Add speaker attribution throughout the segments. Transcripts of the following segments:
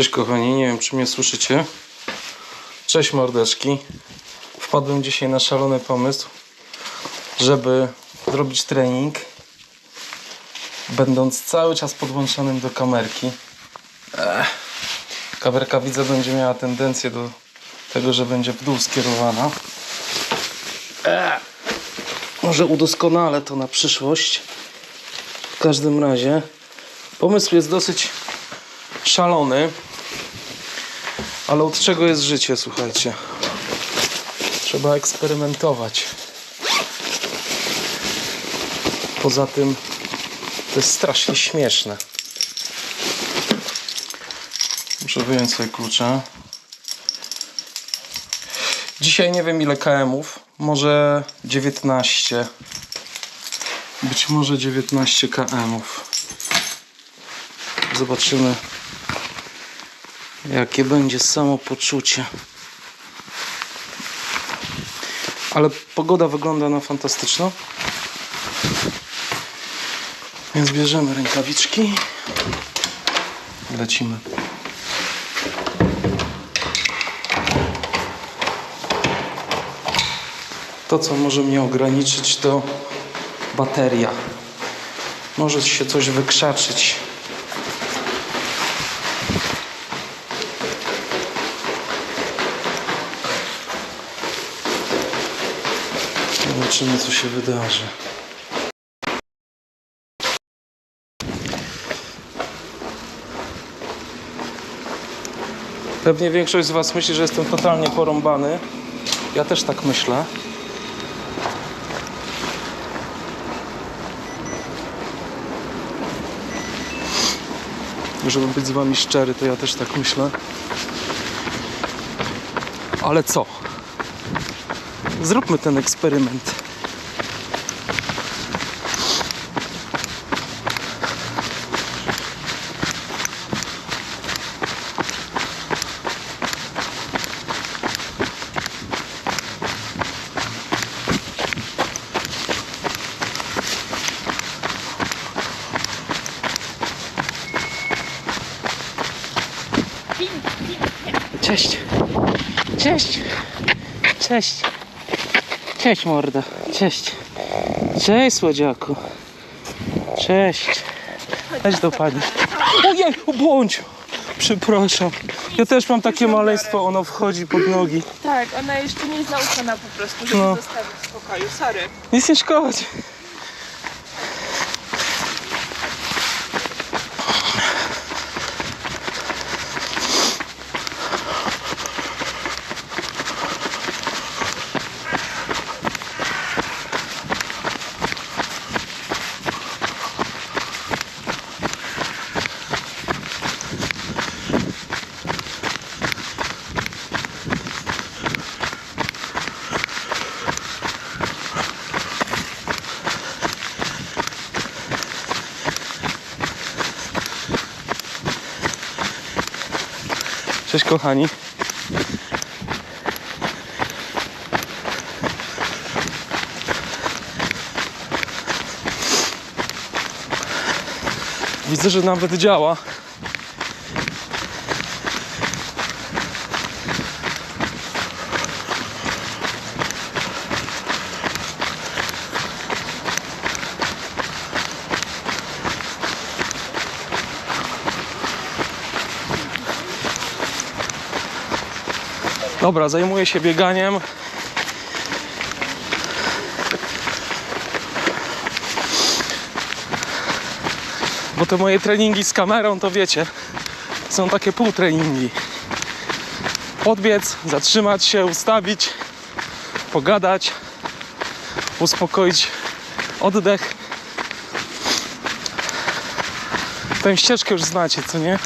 Speaker 1: Cześć kochani, nie wiem czy mnie słyszycie. Cześć mordeczki. Wpadłem dzisiaj na szalony pomysł, żeby zrobić trening, będąc cały czas podłączonym do kamerki. Ech. Kamerka widzę będzie miała tendencję do tego, że będzie w dół skierowana. Ech. Może udoskonalę to na przyszłość. W każdym razie pomysł jest dosyć szalony. Ale od czego jest życie, słuchajcie? Trzeba eksperymentować. Poza tym to jest strasznie śmieszne. Muszę wyjąć sobie klucze. Dzisiaj nie wiem ile KM-ów. Może 19. Być może 19 KM-ów. Zobaczymy, jakie będzie samopoczucie. Ale pogoda wygląda na fantastyczną. Więc bierzemy rękawiczki. Lecimy. To, co może mnie ograniczyć, to bateria. Może się coś wykrzaczyć. Zobaczymy, co się wydarzy. Pewnie większość z Was myśli, że jestem totalnie porąbany. Ja też tak myślę. Żeby być z Wami szczery, to ja też tak myślę. Ale co? Zróbmy ten eksperyment. Cześć. Cześć. Cześć. Cześć morda. Cześć. Cześć słodziaku. Cześć. Chodź do pani. Ojej, błądź. Przepraszam. Ja też mam takie maleństwo, ono wchodzi pod nogi.
Speaker 2: Tak, ona jeszcze nie jest nauczona po prostu, żeby
Speaker 1: No.
Speaker 2: zostawić w spokoju. Sorry.
Speaker 1: Nic nie szkodzi. Cześć kochani. Widzę, że nawet działa. Dobra, zajmuję się bieganiem. Bo te moje treningi z kamerą, to wiecie, są takie półtreningi. Podbiec, zatrzymać się, ustawić, pogadać, uspokoić oddech. Tę ścieżkę już znacie, co nie?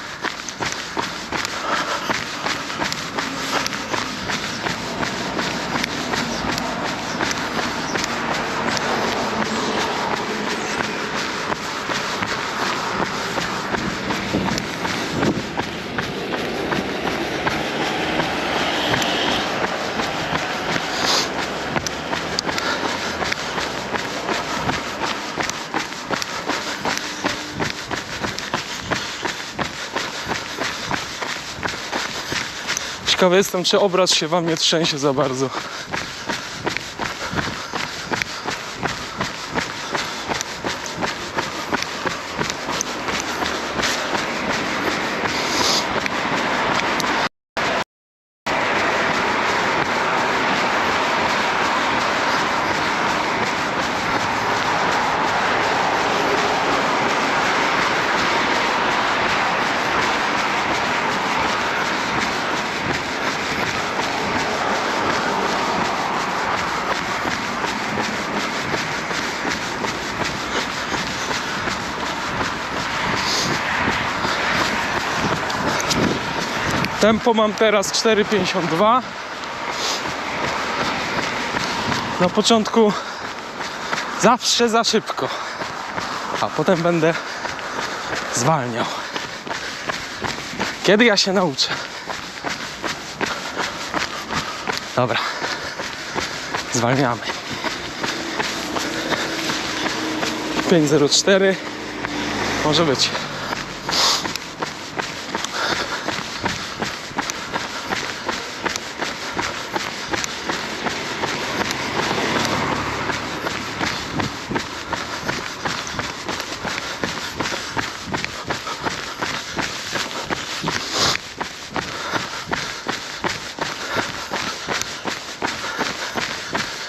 Speaker 1: Ciekawy jestem, czy obraz się wam nie trzęsie za bardzo. Tempo mam teraz 4,52. Na początku zawsze za szybko, a potem będę zwalniał. Kiedy ja się nauczę? Dobra, zwalniamy. 504 może być.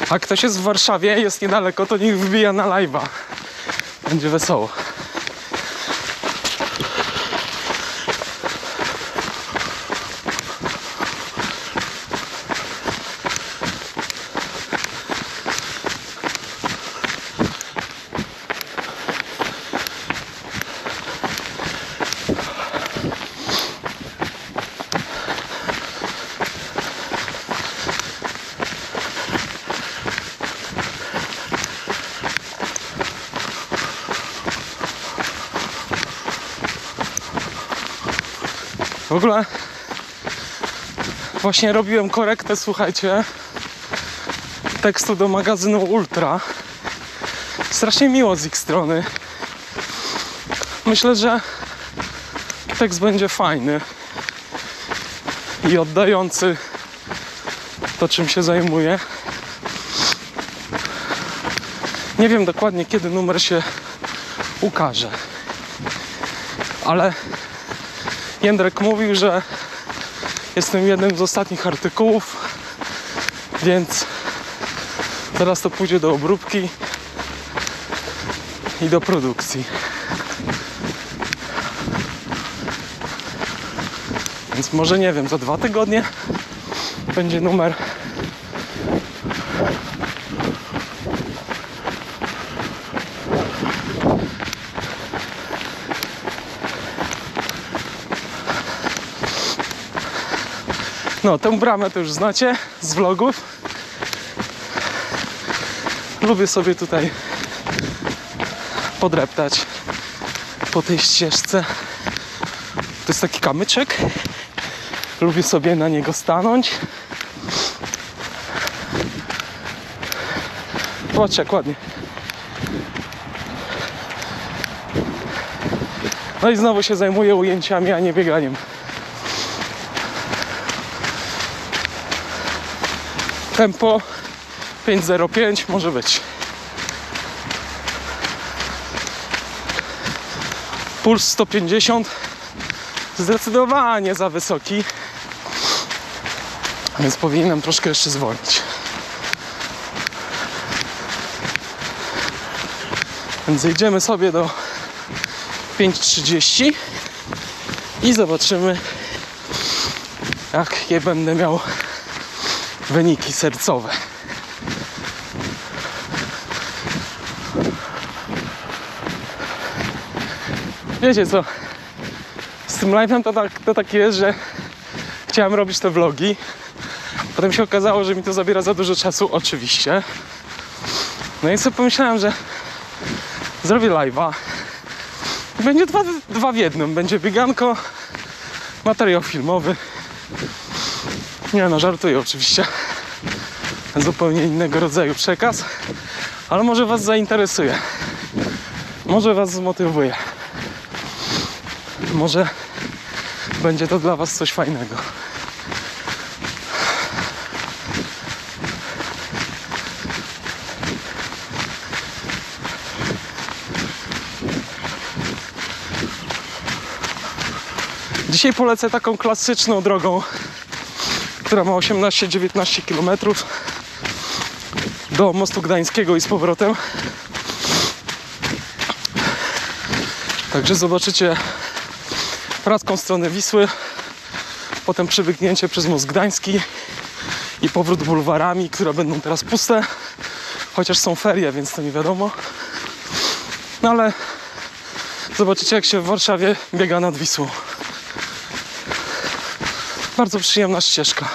Speaker 1: A ktoś jest w Warszawie, jest niedaleko, to niech wbija na live'a. Będzie wesoło. Ogóle właśnie robiłem korektę, słuchajcie, tekstu do magazynu Ultra. Strasznie miło z ich strony. Myślę, że tekst będzie fajny i oddający to, czym się zajmuję. Nie wiem dokładnie, kiedy numer się ukaże, ale Jędrek mówił, że jestem jednym z ostatnich artykułów, więc teraz to pójdzie do obróbki i do produkcji. Więc może nie wiem, za dwa tygodnie będzie numer. No, tę bramę to już znacie z vlogów. Lubię sobie tutaj podreptać po tej ścieżce. To jest taki kamyczek. Lubię sobie na niego stanąć. Zobaczcie, jak ładnie. No i znowu się zajmuję ujęciami, a nie bieganiem. Tempo 5.05 może być. Puls 150 zdecydowanie za wysoki. Więc powinienem troszkę jeszcze zwolnić. Więc zejdziemy sobie do 5.30 i zobaczymy jakie będę miał wyniki sercowe. Wiecie co? Z tym live'em to tak, to tak jest, że chciałem robić te vlogi. Potem się okazało, że mi to zabiera za dużo czasu, oczywiście. No i sobie pomyślałem, że zrobię live'a. Będzie dwa, dwa w jednym. Będzie bieganko, materiał filmowy. Nie no, żartuję oczywiście. Zupełnie innego rodzaju przekaz, ale może Was zainteresuje. Może Was zmotywuje. Może będzie to dla Was coś fajnego. Dzisiaj polecę taką klasyczną drogą która ma 18-19 km do mostu gdańskiego i z powrotem. Także zobaczycie praską stronę Wisły, potem przebiegnięcie przez most gdański i powrót bulwarami, które będą teraz puste, chociaż są ferie, więc to nie wiadomo. No ale zobaczycie jak się w Warszawie biega nad Wisłą. Bardzo przyjemna ścieżka.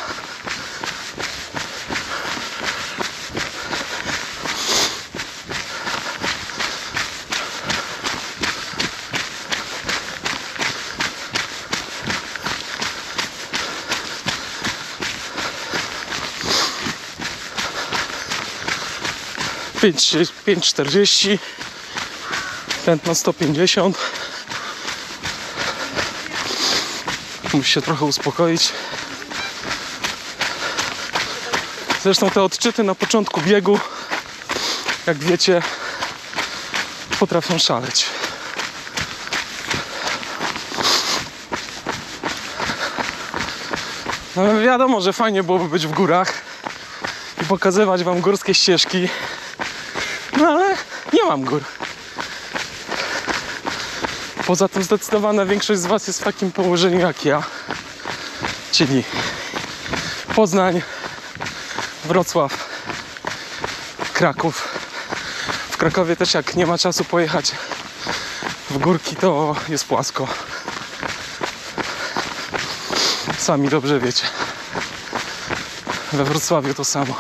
Speaker 1: Pięć 5,40 tętno 150 Musi się trochę uspokoić. Zresztą te odczyty na początku biegu jak wiecie potrafią szaleć. No wiadomo, że fajnie byłoby być w górach i pokazywać wam górskie ścieżki. No ale nie mam gór. Poza tym zdecydowana większość z Was jest w takim położeniu jak ja. Czyli Poznań, Wrocław, Kraków. W Krakowie też jak nie ma czasu pojechać w górki, to jest płasko. Sami dobrze wiecie. We Wrocławiu to samo.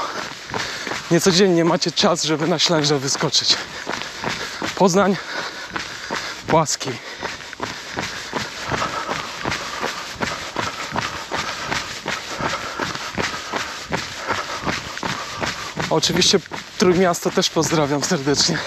Speaker 1: Nie codziennie macie czas, żeby na Ślęże wyskoczyć. Poznań, płaski. Oczywiście Trójmiasto też pozdrawiam serdecznie.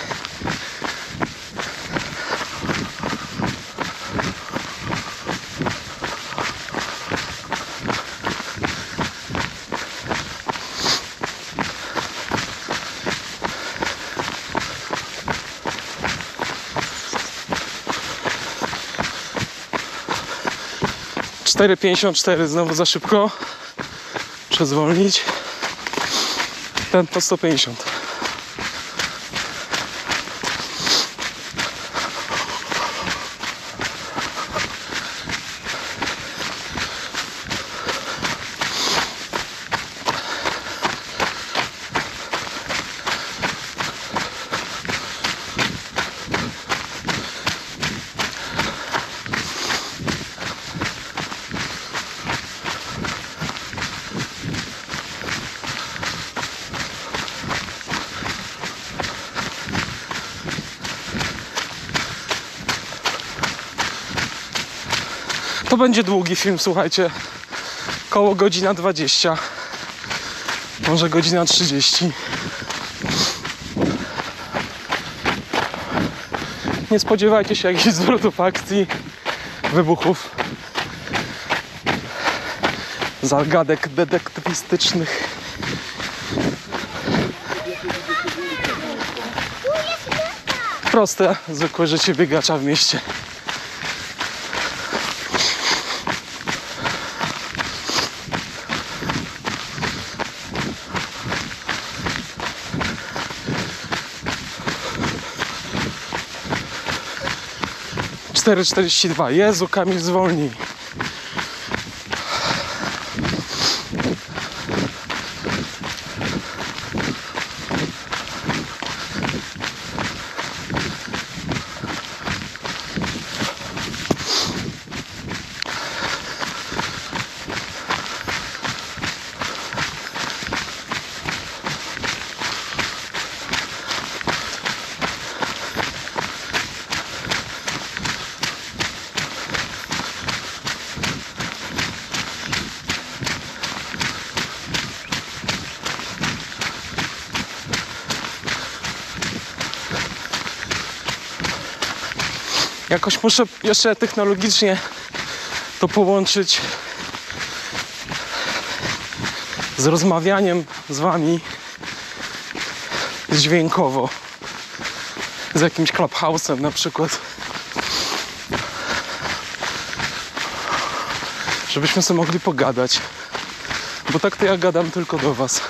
Speaker 1: Cztery pięćdziesiąt cztery znowu za szybko. Przezwolnić. Ten po 150. To będzie długi film, słuchajcie. Koło godzina 20. Może godzina 30. Nie spodziewajcie się jakichś zwrotów akcji, wybuchów, zagadek detektywistycznych. Proste, zwykłe życie biegacza w mieście. Cztery czterdzieści dwa. Jezu, Kamil zwolnij. Jakoś muszę jeszcze technologicznie to połączyć z rozmawianiem z wami dźwiękowo. Z jakimś clubhouse'em na przykład. żebyśmy sobie mogli pogadać. Bo tak to ja gadam tylko do was.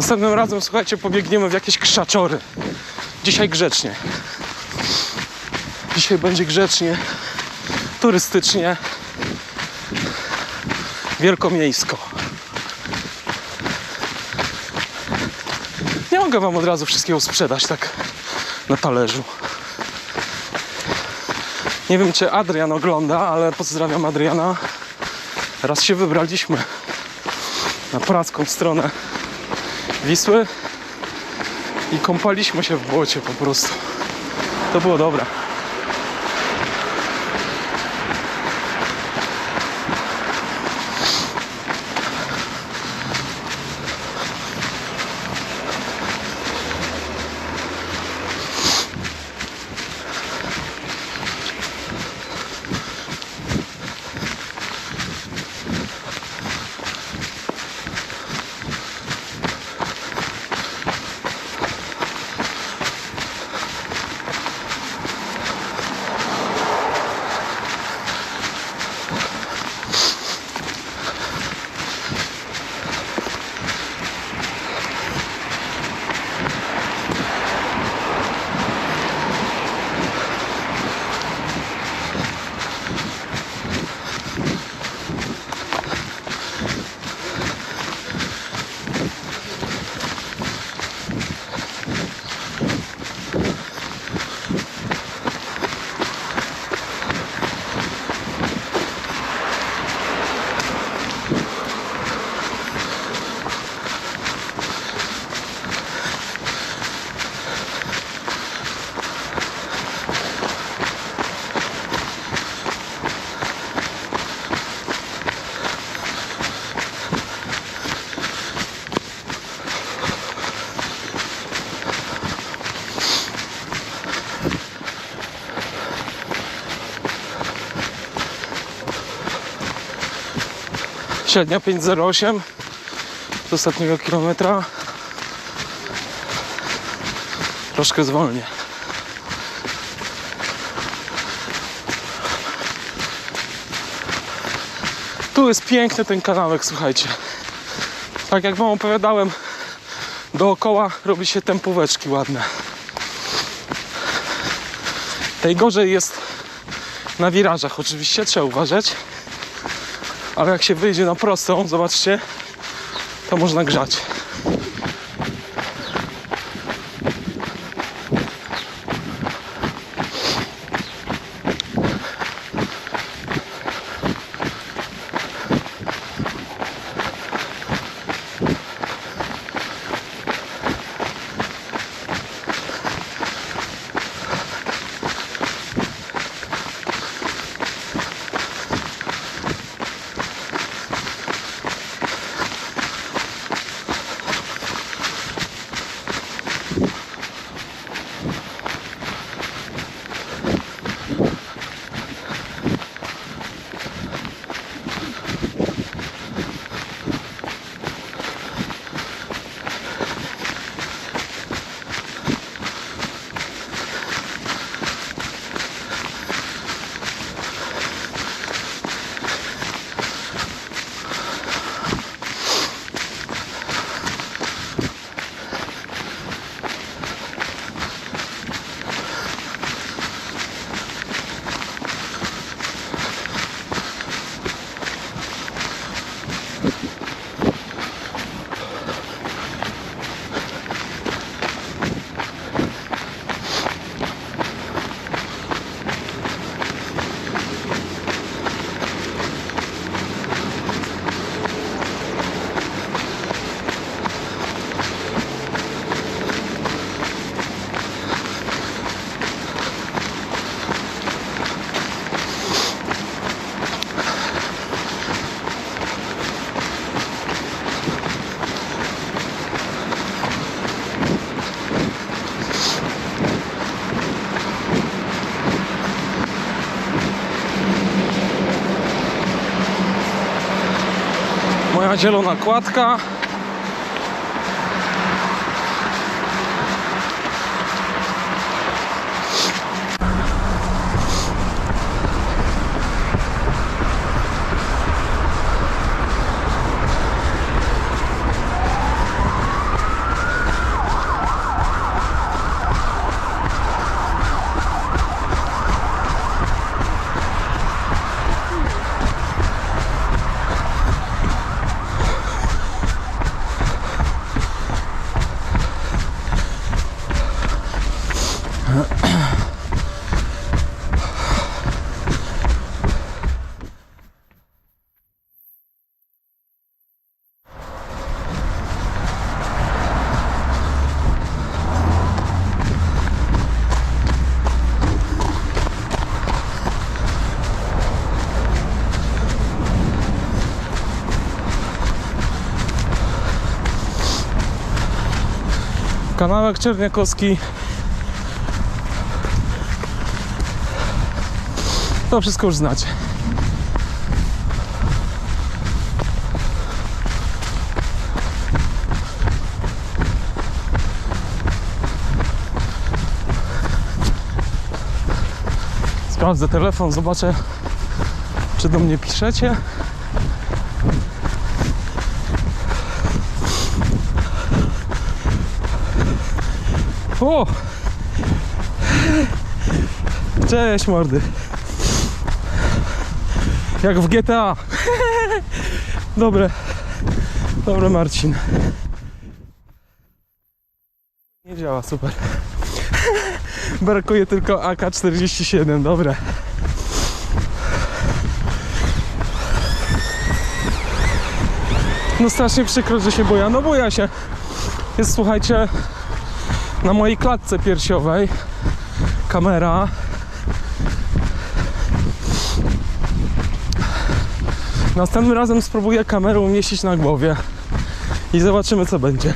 Speaker 1: Następnym razem, słuchajcie, pobiegniemy w jakieś krzaczory. Dzisiaj grzecznie. Dzisiaj będzie grzecznie, turystycznie, wielkomiejsko. Nie mogę wam od razu wszystkiego sprzedać tak na talerzu. Nie wiem, czy Adrian ogląda, ale pozdrawiam Adriana. Raz się wybraliśmy na praską stronę Wisły i kąpaliśmy się w błocie po prostu. To było dobre. Średnia 508 z ostatniego kilometra. Troszkę zwolnię. Tu jest piękny ten kanałek, słuchajcie. Tak jak wam opowiadałem, dookoła robi się tempóweczki ładne. Najgorzej jest na wirażach, oczywiście trzeba uważać. Ale jak się wyjdzie na prostą, zobaczcie, to można grzać. Zielona kładka. Kanałek Czerniakowski. To wszystko już znacie. Sprawdzę telefon, zobaczę, czy do mnie piszecie. O! Cześć mordy. Jak w GTA. Dobre. Dobre Marcin. Nie działa, super. Brakuje tylko AK-47, dobre. No strasznie przykro, że się boja. No boja się. Jest, słuchajcie, na mojej klatce piersiowej. Kamera. Następnym razem spróbuję kamerę umieścić na głowie i zobaczymy co będzie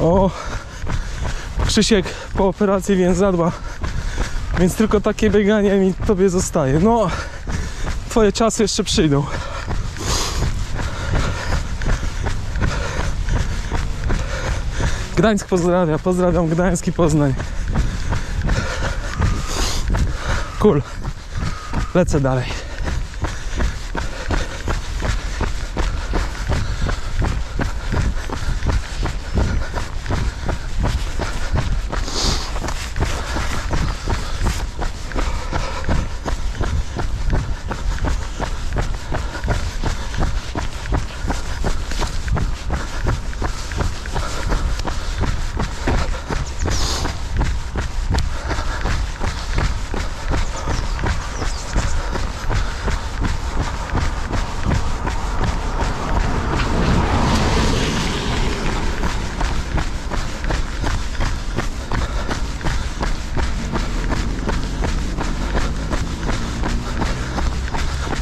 Speaker 1: o Krzysiek po operacji więzadła więc tylko takie bieganie mi tobie zostaje. No twoje czasy jeszcze przyjdą. Gdańsk pozdrawia, pozdrawiam Gdańsk i Poznań. Cool. Lecę dalej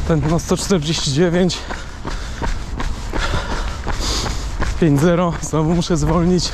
Speaker 1: ten na 149 5-0 znowu muszę zwolnić